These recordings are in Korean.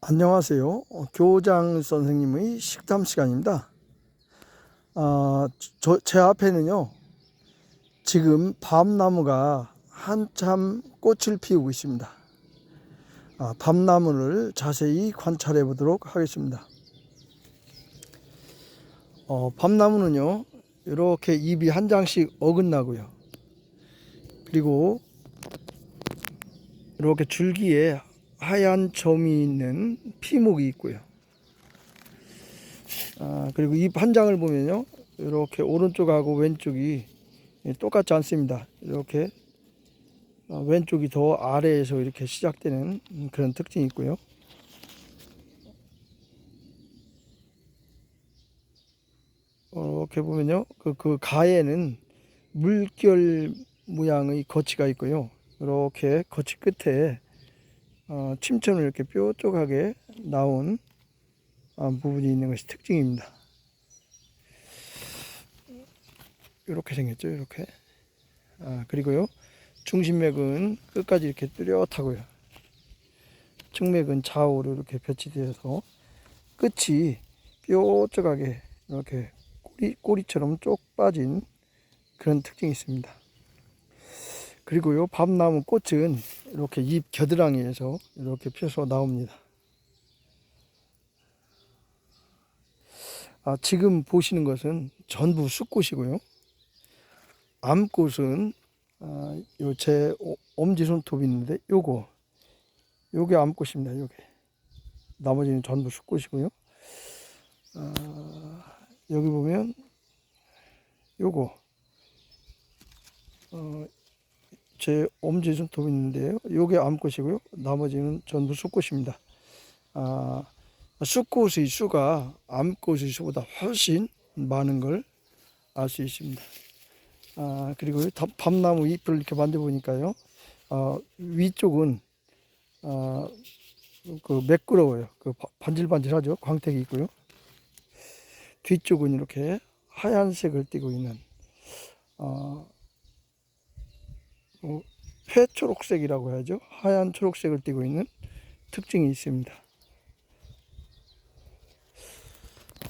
안녕하세요. 어, 교장 선생님의 식담 시간입니다. 아, 저, 제 앞에는요, 지금 밤나무가 한참 꽃을 피우고 있습니다. 아, 밤나무를 자세히 관찰해 보도록 하겠습니다. 어, 밤나무는요, 이렇게 잎이 한 장씩 어긋나고요. 그리고 이렇게 줄기에 하얀 점이 있는 피목이 있고요. 아, 그리고 잎 한 장을 보면요. 이렇게 오른쪽하고 왼쪽이 똑같지 않습니다. 이렇게 어, 왼쪽이 더 아래에서 이렇게 시작되는 그런 특징이 있고요. 이렇게 보면요. 그, 그 가에는 물결 모양의 거치가 있고요. 이렇게 거치 끝에 어, 침천을 이렇게 뾰족하게 나온 어, 부분이 있는 것이 특징입니다. 이렇게 생겼죠, 이렇게. 아, 그리고요, 중심맥은 끝까지 이렇게 뚜렷하고요. 측맥은 좌우로 이렇게 배치되어서 끝이 뾰족하게 이렇게 꼬리, 꼬리처럼 쪽 빠진 그런 특징이 있습니다. 그리고요, 밤나무 꽃은 이렇게 잎 겨드랑이에서 이렇게 펴서 나옵니다. 아, 지금 보시는 것은 전부 쑥꽃이고요. 암꽃은 아, 요제 엄지손톱이 있는데 요거 요게 암꽃입니다. 요게 나머지는 전부 쑥꽃이고요. 아, 여기 보면 요거 어, 제 엄지 손톱이 있는데요. 요게 암꽃이고요. 나머지는 전부 쑥꽃입니다. 아, 쑥꽃의 수가 암꽃의 수보다 훨씬 많은 걸 알 수 있습니다. 아, 그리고 다- 밤나무 잎을 이렇게 만져보니까요. 아, 위쪽은 아, 그 매끄러워요. 그 바- 반질반질하죠. 광택이 있고요. 뒤쪽은 이렇게 하얀색을 띠고 있는 아, 어, 회초록색이라고 해야죠. 하얀 초록색을 띠고 있는 특징이 있습니다.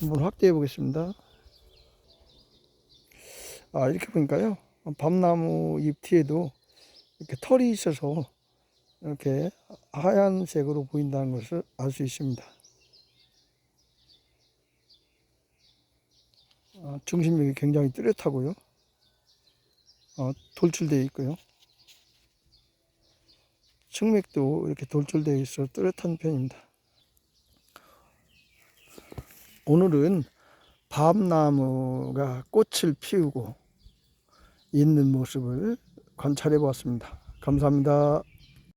한번 확대해 보겠습니다. 아, 이렇게 보니까요. 밤나무 잎 뒤에도 이렇게 털이 있어서 이렇게 하얀색으로 보인다는 것을 알 수 있습니다. 아, 중심력이 굉장히 뚜렷하고요. 어, 돌출되어 있고요. 측맥도 이렇게 돌출되어 있어 뚜렷한 편입니다. 오늘은 밤나무가 꽃을 피우고 있는 모습을 관찰해 보았습니다. 감사합니다.